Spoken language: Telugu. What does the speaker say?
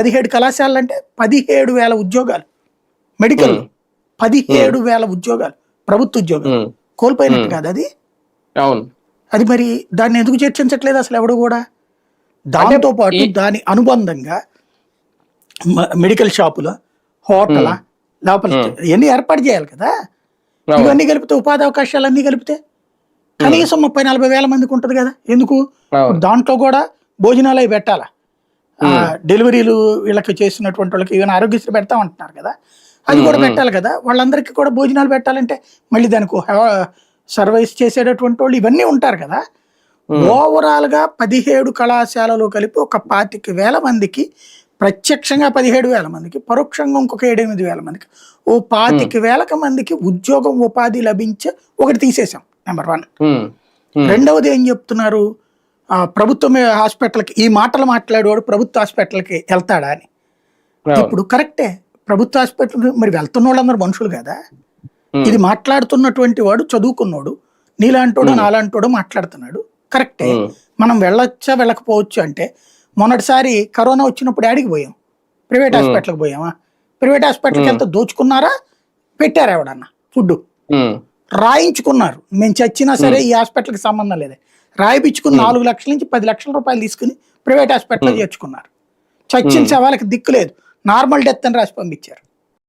పదిహేడు కళాశాలలు అంటే పదిహేడు వేల ఉద్యోగాలు. మెడికల్. పదిహేడు వేల ఉద్యోగాలు. ప్రభుత్వ ఉద్యోగాలు కోల్పోయినట్టు. కాదు అది? అవును. అది మరి దాన్ని ఎందుకు చర్చించట్లేదు అసలు ఎవడు కూడా? దాంతో పాటు దాని అనుబంధంగా మెడికల్ షాపులు హోటల్ లోపల ఇవన్నీ ఏర్పాటు చేయాలి కదా. ఇవన్నీ కలిపితే ఉపాధి అవకాశాలు అన్నీ కలిపితే కనీసం ముప్పై నలభై వేల మందికి ఉంటుంది కదా? ఎందుకు? దాంట్లో కూడా భోజనాలు అవి పెట్టాలా? డెలివరీలు వీళ్ళకి చేసినటువంటి వాళ్ళకి ఈవెన్ ఆరోగ్యశ్రీ పెడతా ఉంటున్నారు కదా? అది కూడా పెట్టాలి కదా? వాళ్ళందరికీ కూడా భోజనాలు పెట్టాలంటే మళ్ళీ దానికి సర్వీస్ చేసేటటువంటి వాళ్ళు ఇవన్నీ ఉంటారు కదా? ఓవరాల్గా పదిహేడు కళాశాలలు కలిపి ఒక పాతిక వేల మందికి ప్రత్యక్షంగా పదిహేడు వేల మందికి పరోక్షంగా ఇంకొక ఏడెనిమిది వేల మందికి ఓ పాతిక వేలకు మందికి ఉద్యోగం ఉపాధి లభించే ఒకటి తీసేసాం నెంబర్ వన్. రెండవది ఏం చెప్తున్నారు? ప్రభుత్వం హాస్పిటల్కి ఈ మాటలు మాట్లాడేవాడు ప్రభుత్వ హాస్పిటల్కి వెళ్తాడా అని. ఇప్పుడు కరెక్టే. ప్రభుత్వ హాస్పిటల్ మరి వెళ్తున్న వాళ్ళందరూ మనుషులు కదా. ఇది మాట్లాడుతున్నటువంటి వాడు చదువుకున్నోడు నీలాంటోడు నాలాంటోడు మాట్లాడుతున్నాడు. కరెక్టే. మనం వెళ్ళొచ్చా వెళ్ళకపోవచ్చు అంటే మొన్నటిసారి కరోనా వచ్చినప్పుడు యాడికి పోయాం? ప్రైవేట్ హాస్పిటల్కి పోయామా? ప్రైవేట్ హాస్పిటల్కి వెళ్తే దోచుకున్నారా? పెట్టారా ఎవడన్నా ఫుడ్ రాయించుకున్నారు. మేము చచ్చినా సరే ఈ హాస్పిటల్కి సంబంధం లేదే. రాయిపించుకుని నాలుగు లక్షల నుంచి పది లక్షల రూపాయలు తీసుకుని ప్రైవేట్ హాస్పిటల్లో చేర్చుకున్నారు. చచ్చిన శవాలకి దిక్కు లేదు. నార్మల్ డెత్ అని రాసి పంపించారు.